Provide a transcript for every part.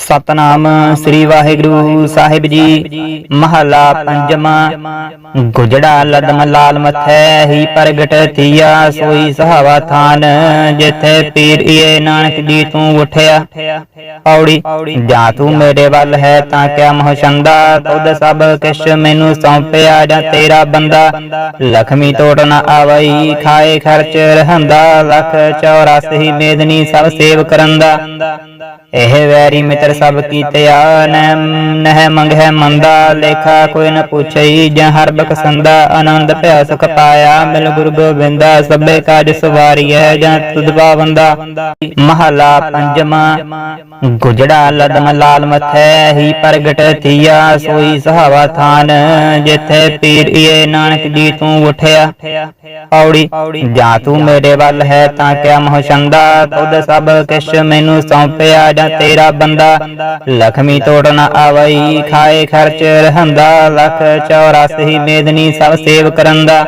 ਸਤਨਾਮ ਸ੍ਰੀ ਵਾਹਿਗੁਰੂ ਸਾਹਿਬ ਜੀ, ਮਹਲਾ ਪੰਜਵਾਂ ਗੁਜੜਾ ਲਦਮ ਲਾਲ ਮਥੈ ਹੀ ਪ੍ਰਗਟ ਥੀਆ, ਸੋਈ ਸਹਾਵਾ ਥਾਨ ਜਿੱਥੇ ਪੀਰੀਏ ਨਾਨਕ ਜੀ ਤੂੰ ਉਠਿਆ। ਔੜੀ, ਜਾਂ ਤੂੰ ਮੇਰੇ ਵੱਲ ਹੈ ਤਾਂ ਕਿਆ ਮੋਹ ਛੰਦਾ ਤੁਧ ਸਭ ਕਿਛ ਮੈਨੂੰ ਸੌਂਪਿਆ ਜਾਂ ਤੇਰਾ ਬੰਦਾ। ਲਖਮੀ ਤੋੜ ਨਾ ਆਵਈ, ਖਾਏ ਖਰਚ ਰਹੰਦਾ, ਲਖ 84 ਮੇਦਨੀ ਸਭ ਸੇਵ ਕਰੰਦਾ। ਇਹ ਵੈਰੀ ਮਿੱਤਰ ਸਭ ਕੀਤਿਆ ਨਹਿ ਨਹਿ ਮੰਗਹਿ ਮੰਦਾ, ਲੇਖਾ ਕੋਈ ਨ ਪੁੱਛਈ ਜਾਂ ਹਰ ਬਖਸੰਦਾ ਆਨੰਦ ਭਿਆ ਸੁਖ ਪਾਇਆ, ਮਿਲ ਗੁਰੂ ਗੋਬਿੰਦਾ, ਸਭੇ ਕਾਜ ਸਵਾਰੀਐ ਜਾਂ ਤੁਧ ਪਾਵੰਦਾ ਮਹਲਾ ਪੰਜਵਾਂ, ਗੁਜੜਾ ਲਦਮ ਲਾਲ ਮਥੈ, ਹੀ ਪ੍ਰਗਟ ਥੀਆ, ਸੋਈ ਸਹਾਵਾ ਥਾਨ, ਜਿੱਥੇ ਪੀਰੀਏ ਨਾਨਕ ਜੀ ਤੂੰ ਉਠਿਆ। ਔੜੀ ਜਾਂ ਤੂੰ ਮੇਰੇ ਵੱਲ ਹੈ ਤਾਂ ਕਿਆ ਮੋਹ ਛੰਦਾ ਤੁਧ ਸਭ ਕਿਛ ਮੈਨੂੰ ਸੌਂਪਿਆ, ਜਾਂ ਤੇਰਾ ਬੰਦਾ ਲਖਮੀ ਤੋੜ ਨਾ ਆਵਈ ਖਾਏ ਖਰਚ ਰਹੰਦਾ ਲਖ 84 ਮੇਦਨੀ ਸਭ ਸੇਵ ਕਰੰਦਾ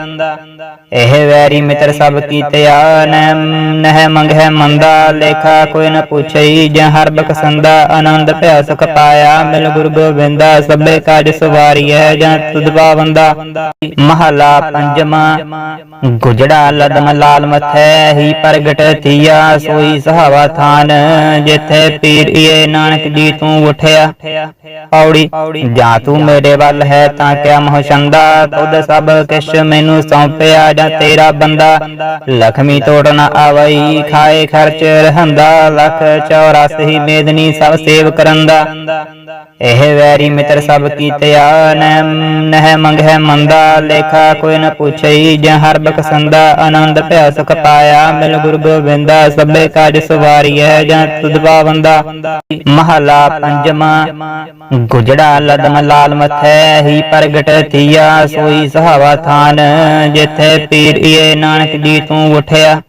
ਇਹ ਵੈਰੀ ਮਿੱਤਰ ਸਭ ਕੀਤਿਆ ਨਹਿ ਨਹਿ ਮੰਗਹਿ ਮੰਦਾ, ਲੇਖਾ ਕੋਈ ਨ ਪੁੱਛਈ ਜਾਂ ਹਰ ਬਖਸੰਦਾ ਆਨੰਦ ਭਿਆ ਸੁਖ ਪਾਇਆ। ਮਿਲ ਗੁਰੂ ਗੋਬਿੰਦਾ, ਸਭੇ ਕਾਜ ਸਵਾਰੀਐ ਜਾਂ ਤੁਧ ਪਾਵੰਦਾ ਮਹਲਾ ਪੰਜਵਾਂ, ਗੁਜੜਾ ਲਦਮ ਲਾਲ ਮਥੈ, ਹੀ ਪ੍ਰਗਟ ਥੀਆ, ਸੋਈ ਸਹਾਵਾ ਥਾਨ। ਜਿੱਥੇ ਪੀਰੀਏ ਨਾਨਕ ਜੀ ਤੂੰ ਉਠਿਆ। ਔੜੀ ਜਾਂ ਤੂੰ ਮੇਰੇ ਵੱਲ ਹੈ, ਤਾਂ ਕਿਆ ਮੋਹ ਛੰਦਾ? ਤੁਧ ਸਭ ਕਿਛ ਮੈਨੂੰ ਸੌਂਪਿਆ ਜਾਂ ਤੇਰਾ ਬੰਦਾ, ਲਖਮੀ ਤੋੜ ਨਾ ਆਵਈ, ਖਾਏ ਖਰਚ ਰਹੰਦਾ, ਲਖ 84 ਮੇਦਨੀ ਸਭ ਸੇਵ ਕਰੰਦਾ ਇਹ ਵੈਰੀ ਮਿੱਤਰ ਸਭ ਕੀਤਿਆ ਨਹਿ ਨਹਿ ਮੰਗਹਿ ਮੰਦਾ ਲੇਖਾ, ਕੋਈ ਨ ਪੁੱਛਈ ਜਾਂ ਹਰ ਬਖਸੰਦਾ ਆਨੰਦ ਭਿਆ ਸੁਖ ਪਾਇਆ, ਮਿਲ ਗੁਰੂ ਗੋਬਿੰਦਾ, ਸਭੇ ਕਾਜ ਸਵਾਰੀਐ, ਜਾਂ ਤੁਧ ਪਾਵੰਦਾ ਮਹਲਾ ਪੰਜਵਾਂ, ਗੁਜੜਾ ਲਦਮ ਲਾਲ ਮਥੈ, ਹੀ ਪ੍ਰਗਟ ਥੀਆ, ਸੋਈ ਸਹਾਵਾ ਥਾਨ, ਜਿੱਥੇ ਪੀਰੀਏ ਨਾਨਕ ਜੀ ਤੂੰ ਉਠਿਆ।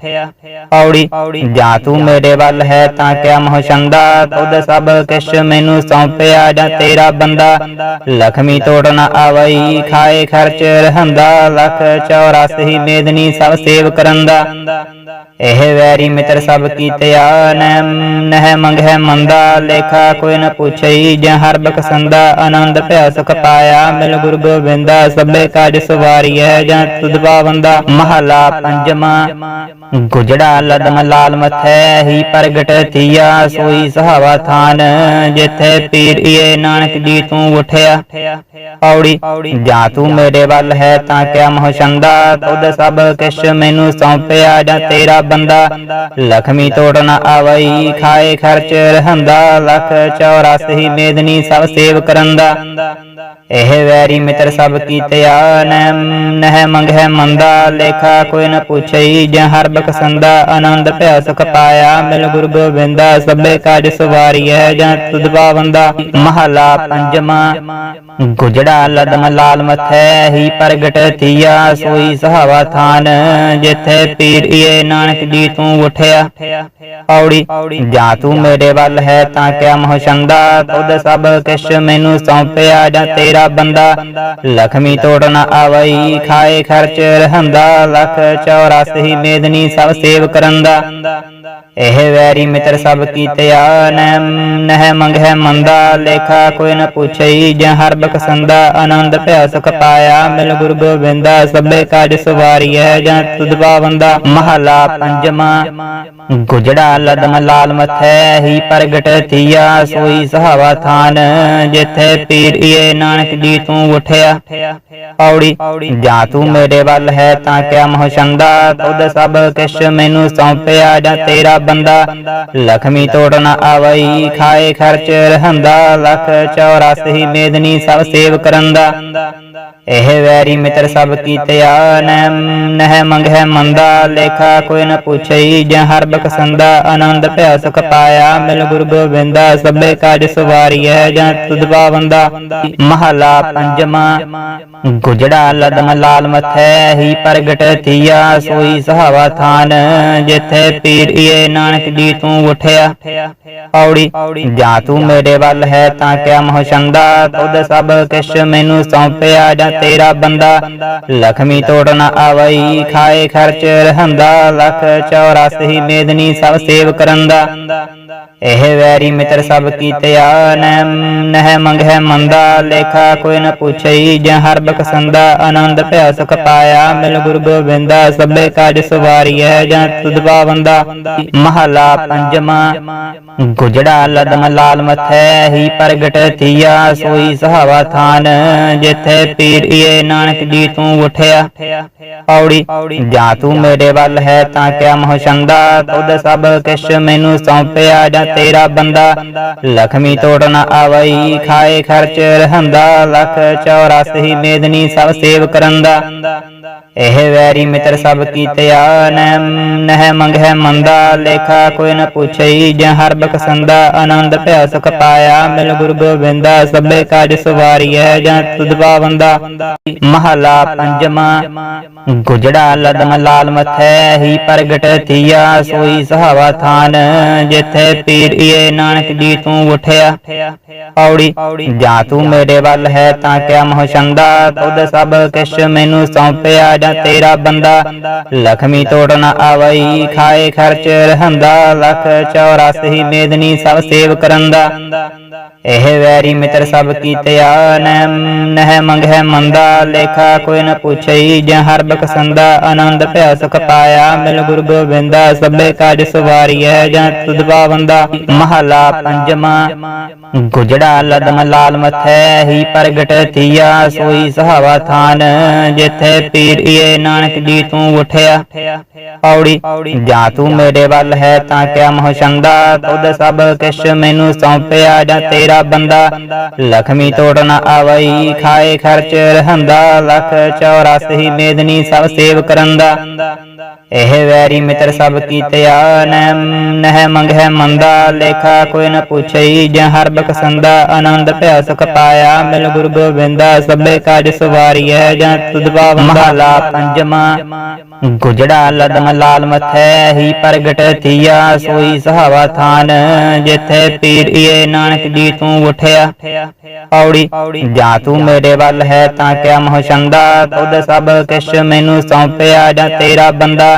ਔੜੀ, ਜਾਂ ਤੂੰ ਮੇਰੇ ਵੱਲ ਹੈ ਤਾਂ ਕਿਆ ਮੋਹ ਛੰਦਾ, ਤੁਧ ਸਭ ਕਿਛ ਮੈਨੂੰ ਸੌਂਪਿਆ ਜਾਂ ਤੇਰਾ ਬੰਦਾ, ਲਖਮੀ ਤੋੜ ਨਾ ਆਵਈ, ਖਾਏ ਖਰਚ ਰਹੰਦਾ, ਲਖ 84 ਮੇਦਨੀ ਸਭ ਸੇਵ ਕਰੰਦਾ। ਇਹ ਵੈਰੀ ਮਿੱਤਰ ਸਭ ਕੀਤਿਆ ਨਹਿ ਮੰਗਹਿ ਮੰਦਾ, ਲੇਖਾ ਕੋਈ ਨ ਪੁੱਛਈ ਜਾਂ ਹਰ ਬਖਸੰਦਾ ਆਨੰਦ ਭਿਆ ਸੁਖ ਪਾਇਆ, ਮਿਲ ਗੁਰੂ ਗੋਬਿੰਦਾ ਸਭੇ ਕਾਜ ਸਵਾਰੀਐ ਜਾਂ ਤੁਧ ਪਾਵੰਦਾ ਮਹਲਾ ਪੰਜਵਾਂ। ਗੁਜੜਾ ਲਦਮ ਲਾਲ ਮਥੈ, ਹੀ ਪ੍ਰਗਟ ਥੀਆ, ਸੋਈ ਸਹਾਵਾ ਥਾਨ, ਜਿੱਥੇ ਪੀਰੀਏ ਨਾਨਕ ਜੀ ਤੂੰ ਉਠਿਆ। ਔੜੀ ਜਾਂ ਤੂੰ ਮੇਰੇ ਵੱਲ ਹੈ ਤਾਂ ਕਿਆ ਮੋਹ ਛੰਦਾ? ਤੁਧ ਸਭ ਕਿਛ ਮੈਨੂੰ ਸੌਂਪਿਆ ਜਾਂ ਤੇਰਾ ਬੰਦਾ? ਲਖਮੀ ਤੋੜ ਨਾ ਆਵਈ ਖਾਏ ਖਰਚ ਰਹੰਦਾ। ਲਖ 84 ਮੇਦਨੀ ਸਭ ਸੇਵ ਕਰੰਦਾ। ਇਹ ਵੈਰੀ ਮਿੱਤਰ ਸਭ ਕੀਤਿਆ ਨਹਿ ਨਹਿ ਮੰਗਹਿ ਮੰਦਾ। ਲੇਖਾ ਕੋਈ ਨ ਪੁੱਛਈ ਜਾਂ ਹਰ ਬਖਸੰਦਾ। ਆਨੰਦ ਭਿਆ ਸੁਖ ਪਾਇਆ ਮਿਲ ਗੁਰੂ ਗੋਬਿੰਦਾ ਸਭੇ ਕਾਜ ਸਵਾਰੀਐ ਜਾਂ ਤੁਧ ਪਾਵੰਦਾ। ਮਹਲਾ ਪੰਜਵਾਂ। ਗੁਜੜਾ ਲਦਮ ਲਾਲ ਮਥੈ ਹੀ ਪ੍ਰਗਟ ਥੀਆ, ਸੋਈ ਸਹਾਵਾ ਥਾਨ ਜਿੱਥੇ ਪੀਰੀਏ ਨਾਨਕ ਜੀ ਤੂੰ ਉਠਿਆ। ਔੜੀ, ਜਾਂ ਤੂੰ ਮੇਰੇ ਵੱਲ ਹੈ ਤਾਂ ਕਿਆ ਮੋਹ ਛੰਦਾ? ਤੁਧ ਸਭ ਕਿਛ ਮੈਨੂੰ ਸੌਂਪਿਆ ਜਾਂ ਤੇਰਾ ਬੰਦਾ? ਲਖਮੀ ਤੋੜ ਨਾ ਆਵਈ, ਖਾਏ ਖਰਚ ਰਹੰਦਾ। ਲਖ 84 ਮੇਦਨੀ ਸਭ ਸੇਵ ਕਰੰਦਾ ਇਹ ਵੈਰੀ ਮਿੱਤਰ ਸਭ ਕੀਤਿਆ ਨਹਿ ਨਹਿ ਮੰਗਹਿ ਮੰਦਾ ਲੇਖਾ ਕੋਈ ਨ ਪੁੱਛਈ ਜਾਂ ਹਰ ਬਖਸੰਦਾ ਆਨੰਦ ਭਿਆ ਸੁਖ ਪਾਇਆ। ਮਿਲ ਗੁਰੂ ਗੋਬਿੰਦਾ ਸਭੇ ਕਾਜ ਸਵਾਰੀਐ ਜਾਂ ਤੁਧ ਪਾਵੰਦਾ ਮਹਲਾ ਪੰਜਵਾਂ ਗੁਜੜਾ ਲਦਮ ਲਾਲ ਮਥੈ ਹੀ ਪ੍ਰਗਟ ਥੀਆ ਸੋਈ ਸਹਾਵਾ ਥਾਨ। ਜਿੱਥੇ ਪੀਰੀਏ ਨਾਨਕ ਜੀ ਤੂੰ ਉਠਿਆ। ਔੜੀ ਜਾਂ ਤੂੰ ਮੇਰੇ ਵੱਲ ਹੈ ਤਾਂ ਕਿਆ ਮੋਹ ਤੁਧ ਸਭ ਕਿਛ ਮੈਨੂੰ ਸੌਂਪਿਆ ਜਾਂ ਤੇਰਾ ਬੰਦਾ ਲਖਮੀ ਤੋੜ ਨਾ ਆਵਈ ਖਾਏ ਖਰਚ ਰਹੰਦਾ ਲਖ 84 ਮੇਦਨੀ ਸਭ ਸੇਵ ਕਰੰਦਾ ਇਹ ਵੈਰੀ ਮਿੱਤਰ ਸਭ ਕੀਤੇ ਨਹਿ ਨਹਿ ਮੰਗਹਿ ਮੰਦਾ, ਲੇਖਾ ਕੋਈ ਨ ਪੁੱਛਈ ਜਾਂ ਹਰ ਬਖਸੰਦਾ ਆਨੰਦ ਭਿਆ ਸੁਖ ਪਾਇਆ, ਮਿਲ ਗੁਰੂ ਗੋਬਿੰਦਾ, ਸਭੇ ਕਾਜ ਸਵਾਰੀਐ ਜਾਂ ਤੁਧ ਪਾਵੰਦਾ ਮਹਲਾ ਪੰਜਵਾਂ ਗੁਜੜਾ ਲਦਮ ਲਾਲ ਮਥੈ, ਹੀ ਪ੍ਰਗਟ ਥੀਆ, ਸੋਈ ਸਹਾਵਾ ਥਾਨ, ਜਿੱਥੇ ਪੀਰੀਏ ਨਾਨਕ ਜੀ ਤੂੰ ਉਠਿਆ। ਔੜੀ, ਜਾਂ ਤੂੰ ਮੇਰੇ ਵੱਲ ਹੈ ਤਾਂ ਕਿਆ ਮੋਹ ਛੰਦਾ ਤੁਧ ਸਭ ਕਿਛ ਮੈਨੂੰ ਸੌਂਪਿਆ ਪਿਆ ਤੇਰਾ ਬੰਦਾ, ਲਖਮੀ ਤੋੜ ਨਾ ਆਵਈ, ਖਾਏ ਖਰਚ ਰਹੰਦਾ, ਲਖ 84 ਮੇਦਨੀ ਸਭ ਸੇਵ ਕਰੰਦਾ। ਇਹ ਵੈਰੀ ਮਿੱਤਰ ਸਭ ਕੀਤਿਆ ਨਹਿ ਨਹਿ ਮੰਗਹਿ ਮੰਦਾ, ਲੇਖਾ ਕੋਈ ਨ ਪੁੱਛਈ ਜਾਂ ਹਰ ਬਖਸੰਦਾ ਆਨੰਦ ਭਇਆ ਸੁਖ ਪਾਇਆ। ਮਿਲ ਗੁਰ ਗੋਬਿੰਦਾ, ਸਭੇ ਕਾਜ ਸਵਾਰੀਐ ਜਾਂ ਤੁਧ ਪਾਵੰਦਾ। ਮਹਲਾ ਪੰਜਵਾ, ਗੁਜੜਾ ਲਦਮ ਲਾਲ ਮਥੈ, ਹੀ ਪ੍ਰਗਟ ਥੀਆ, ਸੋਈ ਸਹਾਵਾ ਥਾਨ, ਜਿੱਥੇ ਪੀੜੀਏ ਨਾਨਕ ਜੀ ਤੂੰ ਉਠਿਆ। ਪੌੜੀ, ਜਾਂ ਤੂੰ ਮੇਰੇ ਵੱਲ ਹੈ ਤਾਂ ਕਿਆ ਮੋਹ ਛੰਦਾ? ਤੁਧ ਸਭ ਕਿਛ ਮੈਨੂੰ ਸੌਂਪਿਆ ਜਾਂ ਤੇਰਾ ਬੰਦਾ? ਲਖਮੀ ਤੋੜ ਨਾ ਆਵਈ, ਖਾਏ ਖਰਚ ਰਹੰਦਾ। ਲਖ 84 ਮੇਦਨੀ ਸਭ ਸੇਵ ਕਰੰਦਾ। ਇਹ ਵੈਰੀ ਮਿੱਤਰ ਸਭ ਕੀਤਿਆ ਨਹਿ ਨਹਿ ਮੰਗਹਿ ਮੰਦਾ ਲੇਖਾ ਕੋਈ ਨ ਪੁੱਛਈ ਜਾਂ ਹਰ ਬਖਸੰਦਾ ਆਨੰਦ ਭਇਆ ਸੁਖ ਪਾਇਆ। ਮਿਲ ਗੁਰ ਗੋਬਿੰਦਾ ਸਭੇ ਕਾਜ ਸਵਾਰੀਐ ਜਾਂ ਤੁਧ ਪਾਵੰਦਾ ਮਹਲਾ ਪੰਜਵਾ ਗੁਜੜਾ ਲਦਮ ਲਾਲ ਮਥੈ ਹੀ ਪ੍ਰਗਟ ਥੀਆ ਸੋਈ ਸਹਾਵਾ ਥਾਨ। ਜਿੱਥੇ ਪੀੜੀਏ ਨਾਨਕ ਜੀ ਤੂੰ ਉਠਿਆ। ਪੌੜੀ ਜਾਂ ਤੂੰ ਮੇਰੇ ਵੱਲ ਹੈ ਤਾਂ ਕਿਆ ਮੋਹ ਛੰਦਾ। ਤੁਧ ਸਭ ਕਿਛ ਮੈਨੂੰ ਸੌਂਪਿਆ ਜਾਂ ਤੇਰਾ ਬੰਦਾ ਲਖਮੀ ਤੋੜ ਨਾ ਆਵਈ ਖਾਏ ਖਰਚ ਰਹੰਦਾ ਲਖ 84 ਮੇਦਨੀ ਸਭ ਸੇਵ ਕਰੰਦਾ ਇਹ ਵੈਰੀ ਮਿੱਤਰ ਸਭ ਕੀਤਿਆ ਨਹਿ ਨਹਿ ਮੰਗਹਿ ਮੰਦਾ, ਲੇਖਾ ਕੋਈ ਨ ਪੁੱਛਈ ਜਾਂ ਹਰ ਬਖਸੰਦਾ, ਆਨੰਦ ਭਇਆ ਸੁਖ ਪਾਇਆ, ਮਿਲ ਗੁਰ ਗੋਬਿੰਦਾ, ਸਭੇ ਕਾਜ ਸਵਾਰੀਐ ਜਾਂ ਤੁਧ ਪਾਵੰਦਾ ਮਹਲਾ ਪੰਜਵਾ ਗੁਜੜਾ ਲਦਮ ਲਾਲ ਮਥੈ, ਹੀ ਪ੍ਰਗਟ ਥੀਆ, ਸੋਈ ਸਹਾਵਾ ਥਾਨ, ਜਿੱਥੇ ਪੀੜੀਏ ਨਾਨਕ ਜੀ ਤੂੰ ਉਠਿਆ। ਪੌੜੀ, ਜਾਂ ਤੂੰ ਮੇਰੇ ਵੱਲ ਹੈ, ਤਾਂ ਕਿਆ ਮੋਹ ਛੰਦਾ, ਤੁਧ ਸਭ ਕਿਛ ਮੈਨੂੰ ਸੌਂਪਿਆ, ਜਾਂ ਤੇਰਾ ਬੰਦਾ ਲਖਮੀ ਤੋੜ ਨਾ ਆਵਈ, ਖਾਏ ਖਰਚ ਰਹੰਦਾ, ਲਖ 84 ਮੇਦਨੀ ਸਭ ਸੇਵ ਕਰੰਦਾ ਇਹ ਵੈਰੀ ਮਿੱਤਰ ਸਭ ਕੀਤਿਆ ਨਹਿ ਨਹਿ ਮੰਗਹਿ ਮੰਦਾ ਲੇਖਾ ਕੋਈ ਨ ਪੁੱਛਈ ਜਾਂ ਹਰ ਬਖਸੰਦਾ ਆਨੰਦ ਭਇਆ ਸੁਖ ਪਾਇਆ। ਮਿਲ ਗੁਰ ਗੋਬਿੰਦਾ ਸਭੇ ਕਾਜ ਸਵਾਰੀਐ ਜਾਂ ਤੁਧ ਪਾਵੰਦਾ ਮਹਲਾ ਪੰਜਵਾ ਗੁਜੜਾ ਲਦਮ ਲਾਲ ਮਥੈ ਹੀ ਪ੍ਰਗਟ ਥੀਆ ਸੋਈ ਸਹਾਵਾ ਥਾਨ। ਜਿੱਥੇ ਪੀੜੀਏ ਨਾਨਕ ਜੀ ਤੂੰ ਉਠਿਆ। ਪੌੜੀ ਜਾਂ ਤੂੰ ਮੇਰੇ ਵੱਲ ਹੈ ਤਾਂ ਕਿਆ ਮੋਹ ਛੰਦਾ? ਤੁਧ ਸਭ ਕਿਛ ਮੈਨੂੰ ਸੌਂਪਿਆ ਜਾਂ ਤੇਰਾ ਬੰਦਾ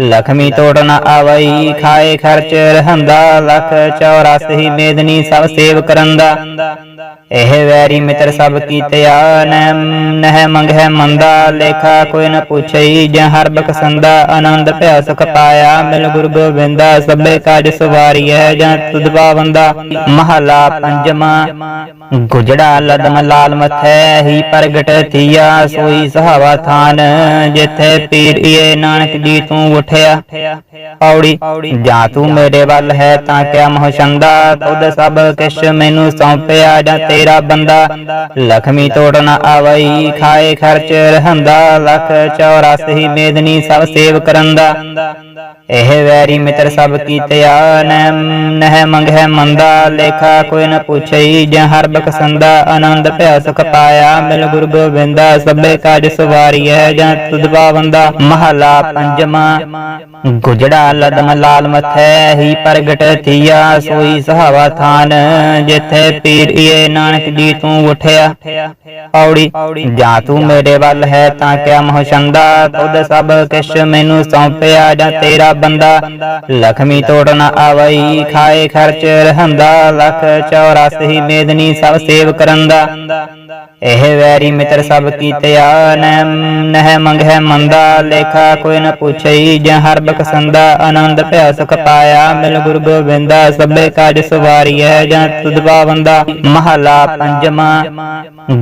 ਲਖਮੀ ਤੋੜ ਨਾ ਆਵਈ, ਖਾਏ ਖਰਚ ਰਹੰਦਾ, ਲਖ 84 ਮੇਦਨੀ ਸਭ ਸੇਵ ਕਰੰਦਾ। ਇਹ ਵੈਰੀ ਮਿੱਤਰ ਸਭ ਕੀਤਿਆ ਨਹਿ ਮੰਗਹਿ ਮੰਦਾ, ਲੇਖਾ ਕੋਈ ਨ ਪੁੱਛਈ ਜਾਂ ਹਰ ਬਖਸੰਦਾ ਆਨੰਦ ਭਇਆ ਸੁਖ ਪਾਇਆ, ਮਿਲ ਗੁਰ ਗੋਬਿੰਦਾ ਸਭੇ ਕਾਜ ਸਵਾਰੀਐ ਜਾਂ ਤੁਧ ਪਾਵੰਦਾ ਮਹਲਾ ਪੰਜਵਾ, ਗੁਜੜਾ ਲਦਮ ਲਾਲ ਮਥੈ, ਹੀ ਪ੍ਰਗਟ ਥੀਆ, ਸੋਈ ਸਹਾਵਾ ਥਾਨ, ਜਿੱਥੇ ਪੀੜੀਏ ਨਾਨਕ ਜੀ ਤੂੰ ਉਠਿਆ, ਪੌੜੀ, ਜਾਂ ਤੂੰ ਮੇਰੇ ਵੱਲ ਹੈ ਤਾਂ ਕਿਆ ਮੋਹ ਖੁਦ ਤੁਧ ਸਭ ਕਿਛ ਮੈਨੂੰ ਸੌਂਪਿਆ ਜਾਂ ਤੇਰਾ ਬੰਦਾ? ਲਖਮੀ ਤੋੜਨ ਨਾ ਆਵਈ, ਖਾਏ ਖਰਚ ਰਹੰਦਾ, ਲਖ 84 ਮੇਦਨੀ ਸਭ ਸੇਵ ਕਰੰਦਾ ਇਹ ਵੈਰੀ ਮਿੱਤਰ ਸਭ ਕੀਤੇ ਨਹਿ ਨਹਿ ਮੰਗਹਿ ਮੰਦਾ, ਲੇਖਾ ਕੋਈ ਨ ਪੁੱਛਈ ਜਾਂ ਹਰ ਬਖਸੰਦਾ ਆਨੰਦ ਭਇਆ ਸੁਖ ਪਾਇਆ, ਮਿਲ ਗੁਰ ਗੋਬਿੰਦਾ, ਸਭੇ ਕਾਜ ਸਵਾਰੀਐ ਜਾਂ ਤੁਧ ਮਹਲਾ ਪੰਜਵਾ। ਗੁਜੜਾ ਲਦਮ ਲਾਲ ਮਥੈ, ਹੀ ਪ੍ਰਗਟ ਥੀਆ, ਸੋਈ ਸਹਾਵਾ ਥਾਨ, ਜਿੱਥੇ ਪੀੜੀਏ ਨਾਨਕ ਜੀ ਤੂੰ ਉਠਿਆ। ਪੌੜੀ, ਜਾਂ ਤੂੰ ਮੇਰੇ ਵੱਲ ਹੈ ਤਾਂ ਕਿਆ ਮੋਹ ਛੰਦਾ, ਤੁਧ ਸਭ ਕਿਛ ਮੈਨੂੰ ਸੌਂਪਿਆ, ਜਾਂ ਤੇਰਾ ਬੰਦਾ ਲਖਮੀ ਤੋੜ ਨਾ ਆਵਈ, ਖਾਏ ਖਰਚ ਰਹੰਦਾ, ਲਖ 84 ਮੇਦਨੀ ਸਭ ਸੇਵ ਕਰੰਦਾ। ਇਹ ਵੈਰੀ ਮਿੱਤਰ ਸਭ ਕੀਤਿਆ ਨਹਿ ਨਹਿ ਮੰਗਹਿ ਮੰਦਾ, ਲੇਖਾ ਕੋਈ ਨ ਪੁੱਛਈ ਜਾਂ ਹਰ ਬਖਸੰਦਾ ਆਨੰਦ ਭਇਆ ਸੁਖ ਪਾਇਆ, ਮਿਲ ਗੁਰ ਗੋਬਿੰਦਾ ਸਭੇ ਕਾਜ ਸਵਾਰੀਐ ਜਾਂ ਤੁਧ ਪਾਵੰਦਾ ਮਹਲਾ ਪੰਜਵਾ,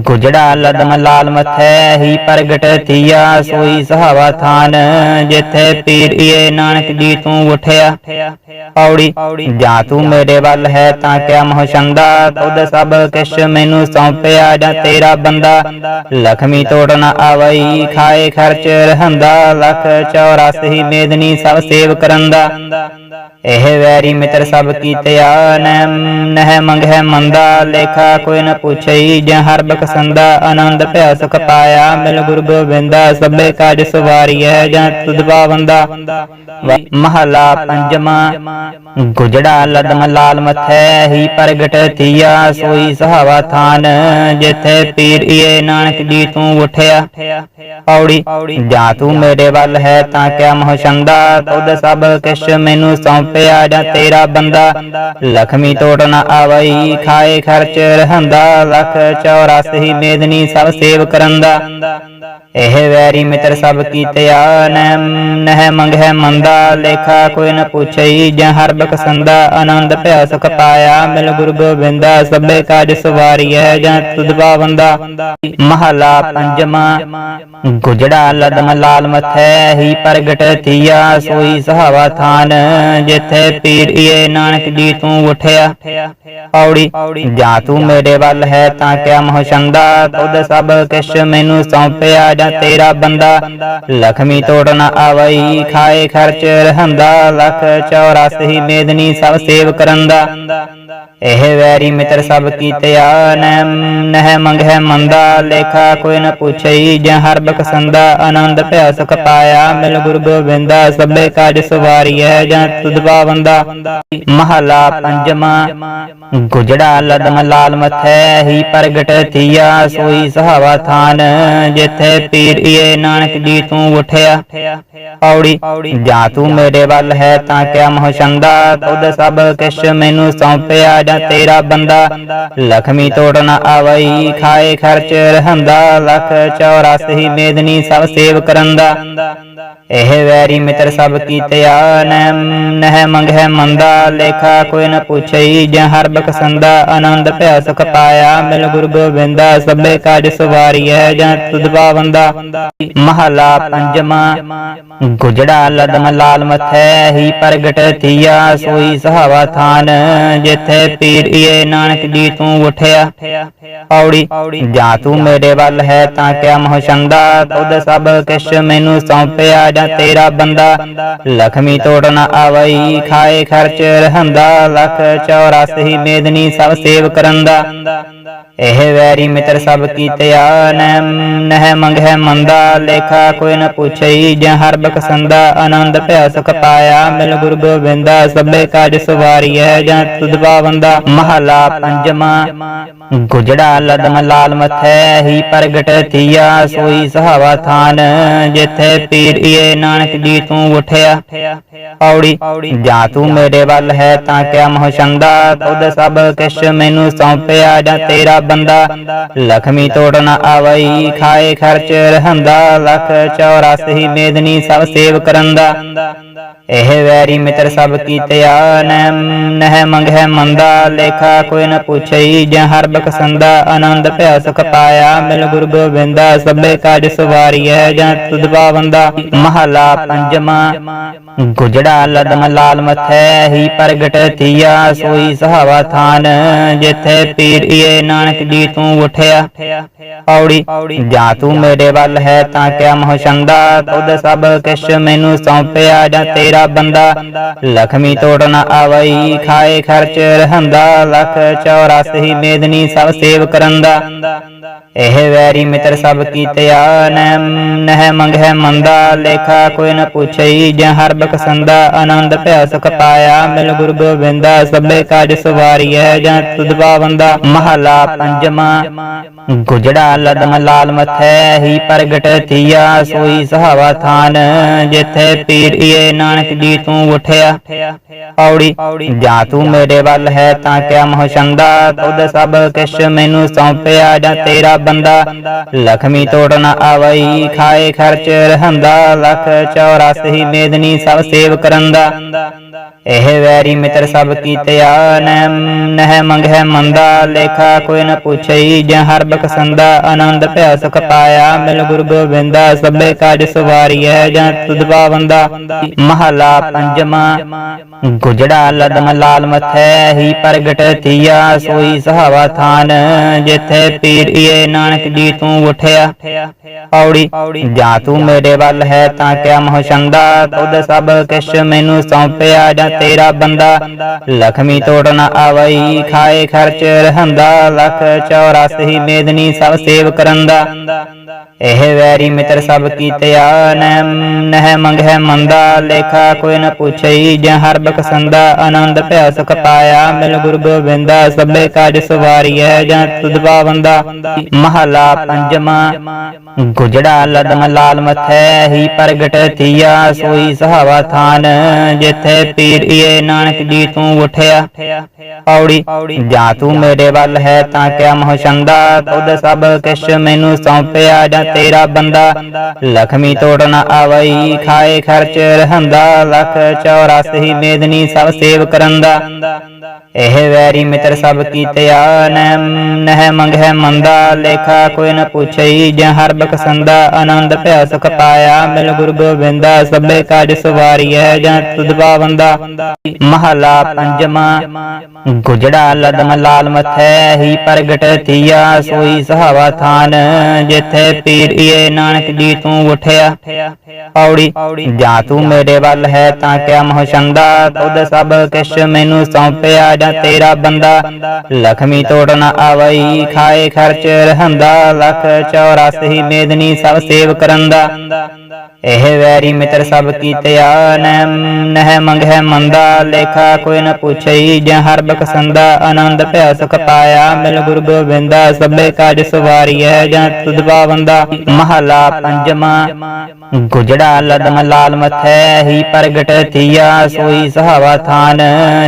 ਗੁਜੜਾ ਲਦਮ ਲਾਲ ਮਥੈ, ਹੀ ਪ੍ਰਗਟ ਥੀਆ, ਸੋਈ ਸਹਾਵਾ ਥਾਨ, ਜਿੱਥੇ ਪੀੜੀਏ ਨਾਨਕ ਜੀ ਤੂੰ ਉਠਿਆ। ਪੌੜੀ। ਜਾਂ ਤੂੰ ਮੇਰੇ ਵੱਲ ਹੈ ਤਾਂ ਕਿਆ ਮੋਹ ਛੰਦਾ ਤੁਧ ਸਭ ਕਿਛ ਮੈਨੂੰ ਸੌਂਪਿਆ ਜਾਂ ਤੇਰਾ ਬੰਦਾ? ਲਖਮੀ ਤੋੜ ਨਾ ਆਵਈ ਖਾਏ ਖਰਚ ਰਹੰਦਾ। ਲਖ 84 ਮੇਦਨੀ ਸਭ ਸੇਵ ਕਰੰਦਾ। ਇਹ ਵੈਰੀ ਮਿੱਤਰ ਸਭ ਕੀਤਿਆ ਨਹਿ ਨਹਿ ਮੰਗਹਿ ਮੰਦਾ। ਲੇਖਾ ਕੋਈ ਨ ਪੁੱਛਈ ਜਾਂ ਹਰ ਬਖਸੰਦਾ। ਆਨੰਦ ਭਇਆ ਸੁਖ ਪਾਇਆ ਮਿਲ ਗੁਰ ਗੋਬਿੰਦਾ। ਸਭੇ ਕਾਜ ਸਵਾਰੀਐ ਜਾਂ ਤੁਧ ਪਾਵੰਦਾ ਮਹਲਾ ਪੰਜਵਾ ਗੁਜੜਾ ਲਦਮ ਲਾਲ ਮਥੈ ਹੀ ਪ੍ਰਗਟ ਥੀਆ ਸੋਈ ਸਹਾਵਾ ਥਾਨ ਜਿੱਥੇ ਪੀਰ ਏ ਨਾਨਕ ਜੀ ਤੂੰ ਉਠਿਆ ਪੌੜੀ। ਜਾਂ ਤੂੰ ਮੇਰੇ ਵੱਲ ਹੈ ਤਾਂ ਕਿਆ ਮੋਹ ਛੰਦਾ ਤੁਧ ਸਭ ਕਿਛ ਮੈਨੂੰ ਸੌਂਪਿਆ ਜਾਂ ਤੇਰਾ ਬੰਦਾ? ਲਖਮੀ ਤੋੜ ਨਾ ਆਵਈ ਖਾਏ ਖਰਚ ਰਹੰਦਾ। ਲਖ 84 ਮੇਦਨੀ ਸਭ ਸੇਵ ਕਰੰਦਾ। ਇਹ ਵੈਰੀ ਮਿੱਤਰ ਸਭ ਕੀਤਿਆ ਨਹਿ ਨਹਿ ਮੰਗਹਿ ਮੰਦਾ। ਲੇਖਾ ਕੋਈ ਨ ਪੁੱਛਈ ਜਾਂ ਹਰ ਬਖਸੰਦਾ। ਆਨੰਦ ਭਿਆ ਸੁਖ ਪਾਇਆ ਮਿਲ ਗੁਰੂ ਗੋਬਿੰਦਾ। ਸਭੇ ਕਾਜ ਸਵਾਰੀਐ ਜਾਂ ਤੁਧ ਪਾਵੰਦਾ ਮਹਲਾ ਪੰਜਵਾ ਗੁਜੜਾ ਲਦਮ ਲਾਲ ਮਥੈ ਹੀ ਪ੍ਰਗਟ ਥੀਆ, ਸੋਈ ਸਹਾਵਾ ਥਾਨ, ਜਿੱਥੇ ਪੀਰ ਨਾਨਕ ਜੀ ਤੂੰ ਉਠਿਆ। ਪੌੜੀ, ਜਾਂ ਤੂੰ ਮੇਰੇ ਵੱਲ ਹੈ ਤਾਂ ਕਿਆ ਮੋਹ ਛੰਦਾ ਤੁਧ ਸਭ ਕਿਛ ਮੈਨੂੰ ਸੌਂਪਿਆ ਜਾਂ ਤੇਰਾ ਬੰਦਾ। ਲਖਮੀ ਤੋੜ ਨਾ ਆਵਈ, ਖਾਏ ਖਰਚ ਰਹੰਦਾ, ਲਖ 84 ਮੇਦਨੀ ਸਭ ਸੇਵ ਕਰੰਦਾ ਇਹ ਵੈਰੀ ਮਿੱਤਰ ਸਭ ਕੀਤਿਆ ਨਹਿ ਨਹਿ ਮੰਗਹਿ ਮੰਦਾ, ਲੇਖਾ ਕੋਈ ਨ ਪੁੱਛਈ ਜਾਂ ਹਰ ਬਖਸੰਦਾ, ਆਨੰਦ ਭਿਆ ਸੁਖ ਪਾਇਆ। ਮਿਲ ਗੁਰ ਗੋਬਿੰਦਾ, ਸਭੇ ਕਾਜ ਸਵਾਰੀਐ, ਜਾਂ ਤੁਧ ਪਾਵੰਦਾ ਮਹਲਾ ਪੰਜਵਾ, ਗੁਜੜਾ ਲਦਮ ਲਾਲ ਮਥੈ, ਹੀ ਪ੍ਰਗਟ ਥੀਆ, ਸੋਈ ਸਹਾਵਾ ਥਾਨ। ਜਿੱਥੇ ਪੀਰ ਏ ਨਾਨਕ ਜੀ ਤੂੰ ਉਠਿਆ, ਪੌੜੀ, ਜਾਂ ਤੂੰ ਮੇਰੇ ਵੱਲ ਹੈ ਤਾਂ ਕਿਆ ਮੋਹ ਛੰਦਾ? ਤੁਧ ਸਭ ਕਿਛ ਮੈਨੂੰ ਸੌਂਪਿਆ ਜਾਂ ਤੇਰਾ ਬੰਦਾ ਲਖਮੀ ਤੋੜ ਨਾ ਆਵਈ, ਖਾਏ ਖਰਚ ਰਹੰਦਾ, ਲਖ 84 ਮੇਦਨੀ ਸਭ ਸੇਵ ਕਰੰਦਾ। ਇਹ ਵੈਰੀ ਮਿੱਤਰ ਸਭ ਕੀਤਿਆ ਨਹਿ ਨਹਿ ਮੰਗਹਿ ਮੰਦਾ, ਲੇਖਾ ਕੋਈ ਨ ਪੁੱਛਈ, ਜਾਂ ਹਰ ਬਖਸੰਦਾ, ਆਨੰਦ ਭਿਆ ਸੁਖ ਪਾਇਆ, ਮਿਲ ਗੁਰ ਗੋਬਿੰਦਾ, ਸਭੇ ਕਾਜ ਸਵਾਰੀਐ, ਜਾਂ ਤੁਧ ਪਾਵੰਦਾ। ਮਹਲਾ ਪੰਜਵਾ, ਗੁਜੜਾ ਲਦਮ ਲਾਲ ਮਥੈ, ਹੀ ਪ੍ਰਗਟ ਥੀਆ, ਸੋਈ ਸਹਾਵਾ ਥਾਨ, ਜਿੱਥੇ ਪੀਰ ਏ ਨਾਨਕ ਜੀ ਤੂੰ ਉਠਿਆ। ਪੌੜੀ, ਜਾਂ ਤੂੰ ਮੇਰੇ ਵੱਲ ਹੈ ਤਾਂ ਕਿਆ ਮੋਹ ਛੰਦਾ? ਤੁਧ ਸਭ ਕਿਛ ਮੈਨੂੰ ਸੌਂਪਿਆ ਜਾਂ ਤੇਰਾ ਬੰਦਾ? ਲਖਮੀ ਤੋੜ ਨਾ ਆਵਈ, ਖਾਏ ਖਰਚ ਰਹੰਦਾ। ਲਖ 84 ਮੇਦਨੀ ਸਭ ਸੇਵ ਕਰੰਦਾ ਇਹ ਵੈਰੀ ਮਿੱਤਰ ਸਭ ਕੀਤਿਆ ਨਹਿ ਨਹਿ ਮੰਗਹਿ ਮੰਦਾ ਲੇਖਾ ਕੋਈ ਨ ਪੁੱਛਈ ਜਾਂ ਹਰ ਬਖਸੰਦਾ ਆਨੰਦ ਭਿਆ ਸੁਖ ਪਾਇਆ। ਮਿਲ ਗੁਰ ਗੋਬਿੰਦਾ ਸਭੇ ਕਾਜ ਸਵਾਰੀਐ ਜਾਂ ਤੁਧ ਪਾਵੰਦਾ ਮਹਲਾ ਪੰਜਵਾ ਗੁਜੜਾ ਲਦਮ ਲਾਲ ਮਥੈ ਹੀ ਪ੍ਰਗਟ ਥੀਆ ਸੋਈ ਸਹਾਵਾ ਥਾਨ। ਜਿੱਥੇ ਪੀਰ ਏ ਨਾਨਕ ਜੀ ਤੂੰ ਉਠਿਆ। ਪੌੜੀ ਜਾਂ ਤੂੰ ਮੇਰੇ ਵੱਲ ਹੈ ਤਾਂ ਕਿਆ ਮੋਹ ਛੰਦਾ? ਤੁਧ ਸਭ ਕਿਛ ਮੈਨੂੰ ਸੌਂਪਿਆ ਜਾਂ ਤੇਰਾ ਬੰਦਾ, ਲਖਮੀ ਤੋੜ ਨਾ ਆਵਈ, ਖਾਏ ਖਰਚ ਰਹੰਦਾ, ਲਖ 84 ਮੇਦਨੀ ਸਭ ਸੇਵ ਕਰੰਦਾ। ਇਹ ਵੈਰੀ ਮਿੱਤਰ ਸਭ ਕੀਤਿਆ ਨਹਿ ਮੰਗਹਿ ਮੰਦਾ, ਲੇਖਾ ਕੋਈ ਨ ਪੁੱਛਈ ਜਾਂ ਹਰ ਬਖਸੰਦਾ ਆਨੰਦ ਭਿਆ ਸੁਖ ਪਾਇਆ, ਮਿਲ ਗੁਰ ਗੋਬਿੰਦਾ ਸਭੇ ਕਾਜ ਸਵਾਰੀਐ ਜਾਂ ਤੁਧ ਪਾਵੰਦਾ ਮਹਲਾ ਪੰਜਵਾ, ਗੁਜੜਾ ਲਦਮ ਲਾਲ ਮਥੈ, ਹੀ ਪ੍ਰਗਟ ਥੀਆ, ਸੋਈ ਸਹਾਵਾ ਥਾਨ, ਜਿੱਥੇ ਪੀਰ ਏ ਨਾਨਕ ਜੀ ਤੂੰ ਉਠਿਆ, ਪੌੜੀ ਜਾਂ ਤੂੰ ਮੇਰੇ ਵੱਲ ਹੈ ਤਾਂ ਕਿਆ ਮੋਹ ਛੰਦਾ ਤੁਧ ਸਭ ਕਿਛ ਮੈਨੂੰ ਸੌਂਪਿਆ ਜਾਂ ਤੇਰਾ ਬੰਦਾ? ਲਖਮੀ ਤੋੜ ਨਾ ਆਵਈ, ਖਾਏ ਖਰਚ ਰਹੰਦਾ, ਲਖ 84 ਮੇਦਨੀ ਸਭ ਸੇਵ ਕਰੰਦਾ। ਇਹ ਵੈਰੀ ਮਿੱਤਰ ਸਭ ਕੀਤਿਆ ਨਹਿ ਨਹਿ ਮੰਗਹਿ ਮੰਦਾ, ਲੇਖਾ ਕੋਈ ਨ ਪੁੱਛਈ ਜਾਂ ਹਰ ਬਖਸੰਦਾ, ਆਨੰਦ ਭਿਆ ਸੁਖ ਪਾਇਆ, ਮਿਲ ਗੁਰ ਗੋਬਿੰਦਾ, ਸਭੇ ਕਾਜ ਸਵਾਰੀਐ ਜਾਂ ਤੁਧ ਪਾਵੰਦਾ ਮਹਲਾ ਪੰਜਵਾ। ਗੁਜੜਾ ਲਦਮ ਲਾਲ ਮਥੈ ਹੀ ਪ੍ਰਗਟ ਥੀਆ, ਸੋਈ ਸਹਾਵਾ ਥਾਨ ਜਿੱਥੇ ਪੀਰ ਨਾਨਕ ਜੀ ਤੂੰ ਉਠਿਆ। ਪੌੜੀ ਜਾਂ ਤੂੰ ਮੇਰੇ ਵੱਲ ਹੈ ਤਾਂ ਕਿਆ ਮੋਹ ਛੰਦਾ? ਤੁਧ ਸਭ ਕਿਛ ਮੈਨੂੰ ਸੌਂਪਿਆ ਜਾਂ ਤੇਰਾ ਬੰਦਾ? ਲਖਮੀ ਤੋੜ ਨਾ ਆਵਈ, ਖਾਏ ਖਰਚ ਰਹੰਦਾ। ਲਖ 84 ਮੇਦਨੀ ਸਭ ਸੇਵ ਕਰੰਦਾ। ਇਹ ਵੈਰੀ ਮਿੱਤਰ ਸਭ ਕੀਤੇ ਨਹਿ ਨਹਿ ਮੰਗਹਿ ਮੰਦਾ, ਲੇਖਾ ਕੋਈ ਨ ਪੁੱਛਈ, ਜਾਂ ਹਰ ਬਖਸੰਦਾ ਆਨੰਦ ਭਿਆ ਸੁਖ ਪਾਇਆ। ਮਿਲ ਗੁਰ ਗੋਬਿੰਦਾ, ਸਭੇ ਕਾਜ ਸਵਾਰੀਐ, ਜਾਂ ਤੁਧ ਪਾਵੰਦਾ ਮਹਲਾ ਪੰਜਵਾ ਗੁਜੜਾ ਲਦਮ ਲਾਲ ਮਥੈ, ਹੀ ਪ੍ਰਗਟ ਥੀਆ, ਸੋਈ ਸਹਾਵਾ ਥਾਨ। ਜਿੱਥੇ ਪੀਰ ਨਾਨਕ ਜੀ ਤੂੰ ਉਠਿਆ, ਪੌੜੀ, ਜਾਂ ਤੂੰ ਮੇਰੇ ਵੱਲ ਹੈ ਤਾਂ ਕਿਆ ਮੋਹ ਛੰਦਾ। ਤੁਧ ਸਭ ਕਿਛ ਮੈਨੂੰ ਸੌਂਪਿਆ ਪਿਆ ਤੇਰਾ ਬੰਦਾ। ਲਖਮੀ ਤੋੜ ਨਾ ਆਵਈ, ਖਾਏ ਖਰਚ ਰਹੰਦਾ। ਲਖ 84 ਮੇਦਨੀ ਸਭ ਸੇਵ ਕਰੰਦਾ। ਇਹ ਵੈਰੀ ਮਿੱਤਰ ਸਭ ਕੀਤਿਆ ਨਹਿ ਨਹਿ ਮੰਗਹਿ ਮੰਦਾ। ਲੇਖਾ ਕੋਈ ਨ ਪੁੱਛਈ ਜਾਂ ਹਰ ਬਖਸੰਦਾ ਆਨੰਦ ਭੈ ਸੁਖ ਪਾਇਆ, ਮਿਲ ਗੁਰ ਗੋਬਿੰਦਾ। ਸਭੇ ਕਾਜ ਸਵਾਰੀਐ, ਜਾਂ ਤੁਧ ਪਾਵੰਦਾ। ਮਹਲਾ ਪੰਜਵਾ ਗੁਜੜਾ ਲਦਮ ਲਾਲ ਮਥੈ, ਹੀ ਪ੍ਰਗਟ ਥੀਆ, ਸੋਈ ਸਹਾਵਾ ਥਾਨ, ਜਿੱਥੇ ਪੀੜੀਏ ਨਾਨਕ ਜੀ ਤੂੰ ਉਠਿਆ। ਪੌੜੀ, ਜਾਂ ਤੂੰ ਮੇਰੇ ਵੱਲ ਹੈ ਤਾਂ ਕਿਆ ਮੋਹ ਛੰਦਾ ਤੁਧ ਸਭ ਕਿਛ ਮੈਨੂੰ ਸੌਂਪਿਆ ਜਾਂ ਤੇਰਾ ਬੰਦਾ? ਲਖਮੀ ਤੋੜਨ ਨਾ ਆਵਈ, ਖਾਏ ਖਰਚ ਰਹੰਦਾ। ਲਖ 84 ਮੇਦਨੀ ਸਭ ਸੇਵ ਕਰੰਦਾ। ਇਹ ਵੈਰੀ ਮਿੱਤਰ ਸਭ ਕੀਤਿਆ ਨਹਿ ਨਹਿ ਮੰਗਹਿ ਮੰਦਾ ਲੇਖਾ ਕੋਈ ਨ ਪੁੱਛਈ ਜਾਂ ਹਰ ਬਖਸੰਦਾ ਆਨੰਦ ਭੈ ਸੁਖ ਪਾਇਆ। ਮਿਲ ਗੁਰ ਗੋਬਿੰਦਾ ਸਭੇ ਕਾਜ ਸਵਾਰੀਐ ਜਾਂ ਤੁਧ ਪਾਵੰਦਾ ਮਹਲਾ ਪੰਜਵਾ ਗੁਜੜਾ ਲਦਮ ਲਾਲ ਮਥੈ ਹੀ ਪ੍ਰਗਟ ਥੀਆ ਸੋਈ ਸਹਾਵਾ ਥਾਨ ਜਿੱਥੇ ਪੀੜੀਏ ਨਾਨਕ ਜੀ ਤੂੰ ਉਠਿਆ। ਪੌੜੀ ਜਾਂ ਤੂੰ ਮੇਰੇ ਵੱਲ ਹੈ ਤਾਂ ਕਿਆ ਮੋਹ ਛੰਦਾ ਤੁਧ ਸਭ ਕਿਛ ਮੈਨੂੰ ਸੌਂਪਿਆ ਜਾਂ ਤੇਰਾ ਬੰਦਾ ਲਖਮੀ ਤੋੜ ਨਾ ਆਵਈ ਖਾਏ ਖਰਚ ਰਹੰਦਾ ਲਖ 84 ਮੇਦਨੀ ਸਭ ਸੇਵ ਕਰੰਦਾ। ਇਹ ਵੈਰੀ ਮਿੱਤਰ ਸਭ ਕੀਤਿਆ ਨਹਿ ਨਹਿ ਮੰਗਹਿ ਮੰਦਾ, ਲੇਖਾ ਕੋਈ ਨ ਪੁੱਛਈ ਜਾਂ ਹਰ ਬਖਸੰਦਾ, ਆਨੰਦ ਭੈ ਸੁਖ ਪਾਇਆ, ਮਿਲ ਗੁਰ ਗੋਬਿੰਦਾ, ਸਭੇ ਕਾਜ ਸਵਾਰੀਐ, ਜਾਂ ਤੁਧ ਪਾਵੰਦਾ ਮਹਲਾ ਪੰਜਵਾ ਗੁਜੜਾ ਲਦਮ ਲਾਲ ਮਥੈ, ਹੀ ਪ੍ਰਗਟ ਥੀਆ, ਸੋਈ ਸਹਾਵਾ ਥਾਨ,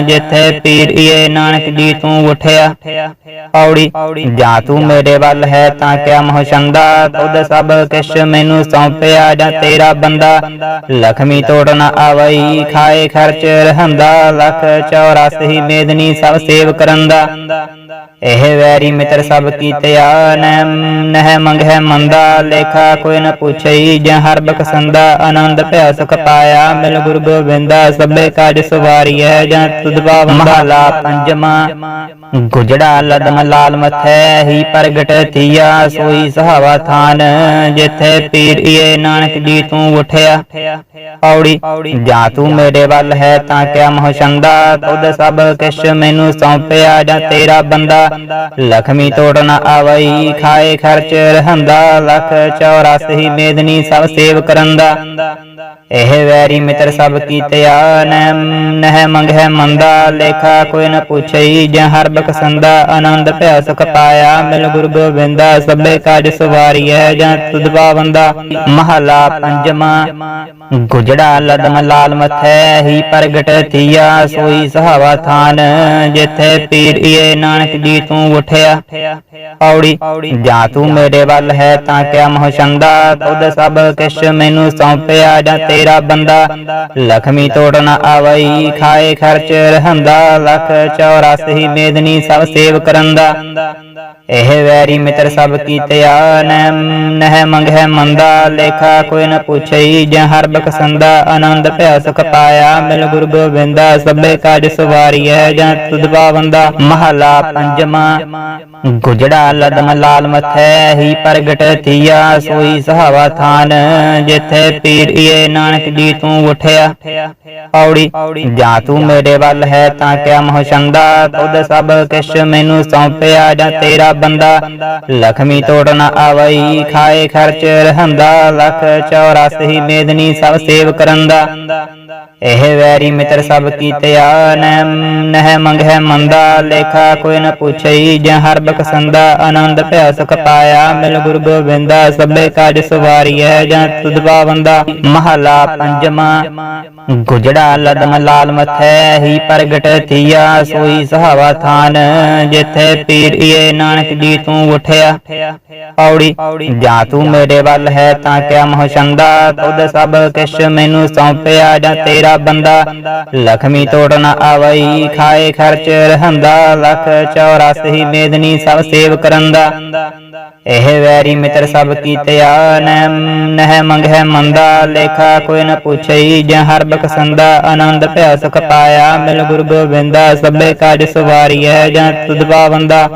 ਜਿੱਥੇ ਪੀੜੀਏ ਨਾਨਕ ਜੀ ਤੂੰ ਉਠਿਆ। ਪੌੜੀ, ਜਾਂ ਤੂੰ ਮੇਰੇ ਵੱਲ ਹੈ, ਤਾਂ ਕਿਆ ਮੋਹ ਛੰਦਾ, ਤੁਧ ਸਭ ਕਿਛ ਮੈਨੂੰ ਸੌਂਪਿਆ, ਜਾਂ ਤੇਰਾ ਬੰਦਾ ਲਖਮੀ ਤੋੜ ਨਾ ਆਵਈ, ਖਾਏ ਖਰਚ ਰਹੰਦਾ, ਲਖ 84 ਮੇਦਨੀ ਸਭ ਸੇਵ ਕਰੰਦਾ। ਇਹ ਵੈਰੀ ਮਿੱਤਰ ਸਭ ਕੀਤਿਆ ਨਹਿ ਨਹਿ ਮੰਗਹਿ ਮੰਦਾ, ਲੇਖਾ ਕੋਈ ਨ ਪੁੱਛਈ ਜਾਂ ਹਰ ਬਖਸੰਦਾ ਆਨੰਦ ਭੈ ਸੁਖ ਪਾਇਆ, ਮਿਲ ਗੁਰ ਗੋਬਿੰਦਾ ਸਭੇ ਕਾਜ ਸਵਾਰੀਐ ਜਾਂ ਤੁਧ ਪਾਵੰਦਾ ਮਹਲਾ ਪੰਜਵਾ ਗੁਜੜਾ ਲਦਮ ਲਾਲ ਮਥੈ, ਹੀ ਪ੍ਰਗਟ ਥੀਆ, ਸੋਈ ਸਹਾਵਾ ਥਾਨ, ਜਿੱਥੇ ਪੀੜੀਏ ਨਾਨਕ ਜੀ ਤੂੰ ਉਠਿਆ। ਪੌੜੀ, ਜਾਂ ਤੂੰ ਮੇਰੇ ਵੱਲ ਹੈ ਤਾਂ ਕਿਆ ਮੋਹ ਛੰਦਾ ਤੁਧ ਸਭ ਕਿਛ ਮੈਨੂੰ ਸੌਂਪਿਆ ਜਾਂ ਤੇਰਾ ਬੰਦਾ? ਲਖਮੀ ਤੋੜ ਆਵਈ, ਖਾਏ ਖਰਚ ਰਹੰਦਾ। ਲਖ 84 ਮੇਦਨੀ ਸਭ ਸੇਵ ਕਰੰਦਾ। ਇਹ ਵੈਰੀ ਮਿੱਤਰ ਸਭ ਕੀਤਿਆ ਨਹਿ ਮੰਗਹਿ ਮੰਦਾ। ਲੇਖਾ ਕੋਈ ਨ ਪੁੱਛਈ ਜਾਂ ਹਰ ਬਖਸੰਦਾ ਆਨੰਦ ਭੈ ਸੁਖ ਪਾਇਆ, ਮਿਲ ਗੁਰ ਗੋਬਿੰਦਾ। ਸਭੇ ਕਾਜ ਸਵਾਰੀਐ ਜਾਂ ਤੁਧ ਪਾਵੰਦਾ ਮਹਲਾ ਪੰਜਵਾ ਗੁਜੜਾ ਲਦਮ ਲਾਲ ਮਥੈ ਹੀ ਪ੍ਰਗਟ ਥੀਆ, ਸੋਈ ਸਹਾਵਾ ਥਾਨ ਜਿੱਥੇ ਪੀੜੀਏ ਨਾਨਕ ਜੀ ਤੂੰ ਉਠਿਆ। ਪੌੜੀ ਜਾਂ ਤੂੰ ਮੇਰੇ ਵੱਲ ਹੈ ਤਾਂ ਕਿਆ ਮੋਹ ਛੰਦਾ ਤੁਧ ਸਭ ਕਿਛ ਮੈਨੂੰ ਸੌਂਪਿਆ ਜਾਂ ਤੇਰਾ ਬੰਦਾ? ਲਖਮੀ ਤੋੜਨ ਨਾ ਆਵਈ, ਖਾਏ ਖਰਚ ਰਹੰਦਾ। ਲਖ 84 ਮੇਦਨੀ ਸਭ ਸੇਵ ਕਰੰਦਾ ਇਹ ਵੈਰੀ ਮਿੱਤਰ ਸਭ ਕੀਤਿਆ ਨਹਿ ਨਹਿ ਮੰਗਹਿ ਮੰਦਾ ਲੇਖਾ ਕੋਈ ਨ ਪੁੱਛਈ ਜਾਂ ਹਰ ਬਖਸੰਦਾ ਆਨੰਦ ਭੈ ਸੁਖ ਪਾਇਆ ਮਿਲ ਗੁਰ ਗੋਬਿੰਦਾ ਸਭੇ ਕਾਜ ਸਵਾਰੀਐ ਜਾਂ ਤੁਧ ਪਾਵੰਦਾ ਮਹਲਾ ਪੰਜਵਾ ਗੁਜੜਾ ਲਦਮ ਲਾਲ ਮਥੈ ਹੀ ਪ੍ਰਗਟ ਥੀਆ ਸੋਈ ਸਹਾਵਾ ਥਾਨ ਜਿੱਥੇ ਪੀੜੀਏ ਨਾਨਕ ਜੀ ਤੂੰ ਉਠਿਆ। ਪੌੜੀ ਜਾਂ ਤੂੰ ਮੇਰੇ ਵੱਲ ਹੈ ਤਾਂ ਕਿਆ ਮੋਹ ਛੰਦਾ ਤੁਧ ਸਭ ਕਿਛ ਮੈਨੂੰ ਸੌਂਪਿਆ। ਜਾਂ ਤੇਰਾ ਬੰਦਾ, ਲਖਮੀ ਤੋੜ ਨਾ ਆਵਈ, ਖਾਏ ਖਰਚ ਰਹੰਦਾ, ਲਖ 84 ਮੇਦਨੀ ਸਭ ਸੇਵ ਕਰੰਦਾ। ਇਹ ਵੈਰੀ ਮਿੱਤਰ ਸਭ ਕੀਤਿਆ ਨਹਿ ਮੰਗਹਿ ਮੰਦਾ, ਲੇਖਾ ਕੋਈ ਨ ਪੁੱਛਈ ਜਾਂ ਹਰ ਬਖਸੰਦਾ ਆਨੰਦ ਭੈ ਸੁਖ ਪਾਇਆ, ਮਿਲ ਗੁਰ ਗੋਬਿੰਦਾ, ਸਭੇ ਕਾਜ ਸਵਾਰੀਐ, ਜਾਂ ਤੁਧ ਪਾਵੰਦਾ ਮਹਲਾ ਪੰਜਵਾ, ਗੁਜੜਾ ਲਦਮ ਲਾਲ ਮਥੈ, ਹੀ ਪ੍ਰਗਟ ਥੀਆ, ਸੋਈ ਸਹਾਵਾ ਥਾਨ, ਜਿੱਥੇ ਪੀੜੀਏ ਨਾਨਕ ਜੀ ਤੂੰ ਉਠਿਆ, ਪੌੜੀ, ਜਾਂ ਤੂੰ ਮੇਰੇ ਵੱਲ ਹੈ ਤਾਂ ਕਿਆ ਮੋਹ ਤੁਧ ਸਭ ਕਿਛ ਮੈਨੂੰ ਸੌਂਪਿਆ ਜਾਂ ਤੇਰਾ ਬੰਦਾ? ਲਖਮੀ ਤੋੜ ਆਵਈ, ਖਾਏ ਖਰਚ ਰਹੰਦਾ, ਲਖ 84 ਮੇਦਨੀ ਸਭ ਸੇਵ ਕਰੰਦਾ। ਇਹ ਵੈਰੀ ਮਿੱਤਰ ਸਭ ਕੀਤਿਆ ਨਹਿ ਨਹਿ ਮੰਗਹਿ ਮੰਦਾ, ਲੇਖਾ ਕੋਈ ਨ ਪੁੱਛਈ ਜਾਂ ਹਰ ਬਖਸੰਦਾ, ਆਨੰਦ ਭੈ ਸੁਖ ਪਾਇਆ, ਮਿਲ ਗੁਰ ਗੋਬਿੰਦਾ, ਸਭੇ ਕਾਜ ਸਵਾਰੀਐ ਜਾਂ ਤੁਧ ਪਾਵੰਦਾ